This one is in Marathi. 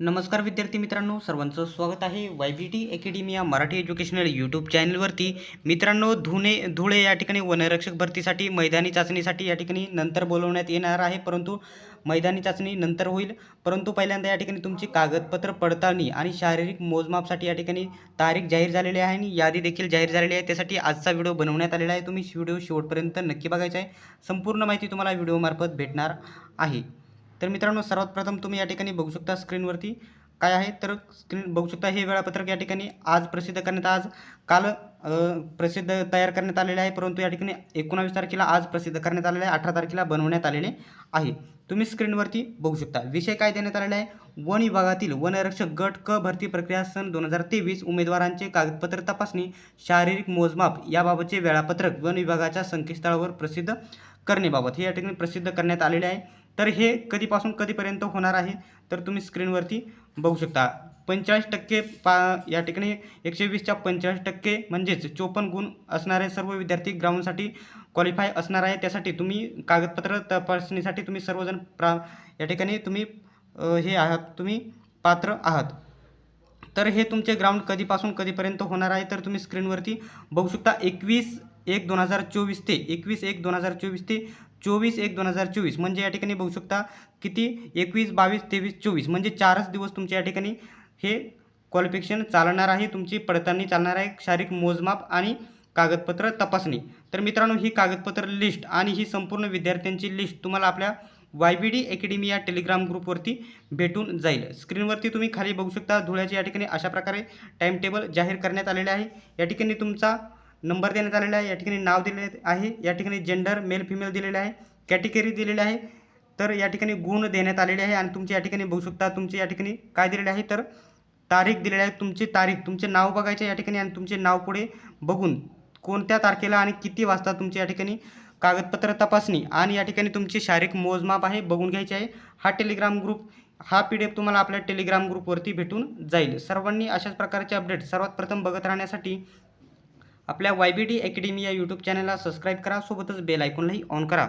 नमस्कार विद्यार्थी मित्रांनो सर्वांचं स्वागत आहे वाय बी टी अकॅडमी या मराठी एज्युकेशनल यूट्यूब चॅनलवरती मित्रांनो धुणे धुळे या ठिकाणी वनरक्षक भरतीसाठी मैदानी चाचणीसाठी या ठिकाणी नंतर बोलवण्यात येणार आहे. परंतु मैदानी चाचणी नंतर होईल. परंतु पहिल्यांदा या ठिकाणी तुमची कागदपत्र पडताळणी आणि शारीरिक मोजमापसाठी या ठिकाणी तारीख जाहीर झालेली आहे आणि यादी देखील जाहीर झालेली आहे. त्यासाठी आजचा व्हिडिओ बनवण्यात आलेला आहे. तुम्ही व्हिडिओ शेवटपर्यंत नक्की बघायचा आहे. संपूर्ण माहिती तुम्हाला व्हिडिओमार्फत भेटणार आहे. तर मित्रांनो सर्वात प्रथम तुम्ही या ठिकाणी बघू शकता स्क्रीनवरती काय आहे. तर स्क्रीन बघू शकता हे वेळापत्रक या ठिकाणी आज प्रसिद्ध करण्यात आज काल प्रसिद्ध तयार करण्यात आलेले आहे. परंतु या ठिकाणी एकोणावीस तारखेला आज प्रसिद्ध करण्यात आलेले आहे. अठरा तारखेला बनवण्यात आलेले आहे. तुम्ही स्क्रीनवरती बघू शकता. विषय काय देण्यात आलेला आहे? वन विभागातील वनरक्षक गट क भरती प्रक्रिया सन दोन हजार तेवीस उमेदवारांचे कागदपत्र तपासणी शारीरिक मोजमाप याबाबतचे वेळापत्रक वन विभागाच्या संकेतस्थळावर प्रसिद्ध करणेबाबत हे या ठिकाणी प्रसिद्ध करण्यात आलेले आहे. तर हे कधीपासून कधीपर्यंत होणार आहे? तर तुम्ही स्क्रीनवरती बघू शकता. पंचेचाळीस टक्के पा या ठिकाणी एकशे वीसच्या पंचेचाळीस टक्के म्हणजेच चोपन्न गुण असणारे सर्व विद्यार्थी ग्राउंडसाठी क्वालिफाय असणार आहे. त्यासाठी तुम्ही कागदपत्र तपासणीसाठी तुम्ही सर्वजण प्रा या ठिकाणी तुम्ही हे आहात. तुम्ही पात्र आहात. तर हे तुमचे ग्राउंड कधीपासून कधीपर्यंत होणार आहे? तर तुम्ही स्क्रीनवरती बघू शकता. एकवीस एक दोन हजार चोवीस ते एकवीस एक दोन हजार चोवीस ते चोवीस एक दोन हजार चोवीस. म्हणजे या ठिकाणी बघू शकता किती? एकवीस बावीस तेवीस चोवीस. म्हणजे चारच दिवस तुमच्या या ठिकाणी हे क्वालिफिकेशन चालणार आहे. तुमची पडताळणी चालणार आहे. शारीरिक मोजमाप आणि कागदपत्र तपासणी. तर मित्रांनो ही कागदपत्र लिस्ट आणि ही संपूर्ण विद्यार्थ्यांची लिस्ट तुम्हाला आपल्या वाय बी डी अकॅडमी या टेलिग्राम ग्रुपवरती भेटून जाईल. स्क्रीनवरती तुम्ही खाली बघू शकता. धुळ्याचे या ठिकाणी अशा प्रकारे टाईम टेबल जाहीर करण्यात आलेले आहे. या ठिकाणी तुमचा नंबर देण्यात आलेला आहे या ठिकाणी नाव दिले आहे या ठिकाणी जेंडर मेल फिमेल दिलेले आहे कॅटेगरी दिलेली आहे. तर या ठिकाणी गुण देण्यात आलेले आहे आणि तुमचे या ठिकाणी बघू शकता तुमचे या ठिकाणी काय दिलेले आहे? तर तारीख दिलेली आहे तुमची तारीख तुमचे नाव बघायचे या ठिकाणी आणि तुमचे नाव पुढे बघून कोणत्या तारखेला आणि किती वाजता तुमचे या ठिकाणी कागदपत्र तपासणी आणि या ठिकाणी तुमचे शारीरिक मोजमाप आहे बघून घ्यायचे आहे. हा टेलिग्राम ग्रुप हा पी डी एफ तुम्हाला आपल्या टेलिग्राम ग्रुपवरती भेटून जाईल. सर्वांनी अशाच प्रकारचे अपडेट सर्वात प्रथम बघत राहण्यासाठी आपल्या वाय बी डी अकॅडमी या यूट्यूब चॅनलला सबस्क्राईब करा सोबतच बेल आयकॉनलाही ऑन करा.